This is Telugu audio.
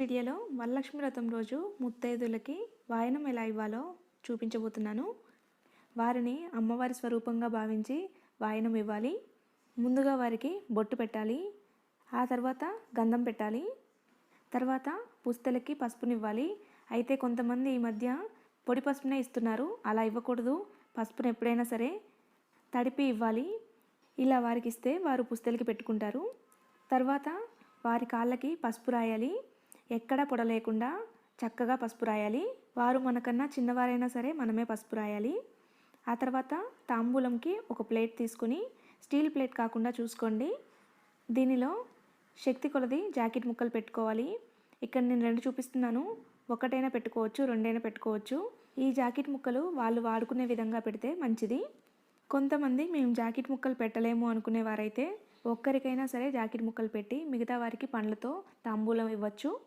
వీడియోలో వరలక్ష్మి వ్రతం రోజు ముత్తైదులకి వాయనం ఎలా ఇవ్వాలో చూపించబోతున్నాను. వారిని అమ్మవారి స్వరూపంగా భావించి వాయనం ఇవ్వాలి. ముందుగా వారికి బొట్టు పెట్టాలి. ఆ తర్వాత గంధం పెట్టాలి. తర్వాత పుస్తలకి పసుపునివ్వాలి. అయితే కొంతమంది ఈ మధ్య పొడి పసుపునే ఇస్తున్నారు. అలా ఇవ్వకూడదు. పసుపును ఎప్పుడైనా సరే తడిపి ఇవ్వాలి. ఇలా వారికి ఇస్తే వారు పుస్తలకి పెట్టుకుంటారు. తర్వాత వారి కాళ్ళకి పసుపు రాయాలి. ఎక్కడా పొడ లేకుండా చక్కగా పసుపు రాయాలి. వారు మనకన్నా చిన్నవారైనా సరే మనమే పసుపు రాయాలి. ఆ తర్వాత తాంబూలంకి ఒక ప్లేట్ తీసుకుని స్టీల్ ప్లేట్ కాకుండా చూసుకోండి. దీనిలో శక్తి కొలది జాకెట్ ముక్కలు పెట్టుకోవాలి. ఇక్కడ నేను రెండు చూపిస్తున్నాను. ఒకటైనా పెట్టుకోవచ్చు రెండైనా పెట్టుకోవచ్చు. ఈ జాకెట్ ముక్కలు వాళ్ళు వాడుకునే విధంగా పెడితే మంచిది. కొంతమంది మేము జాకెట్ ముక్కలు పెట్టలేము అనుకునేవారైతే ఒక్కరికైనా సరే జాకెట్ ముక్కలు పెట్టి మిగతా వారికి పండ్లతో తాంబూలం ఇవ్వచ్చు.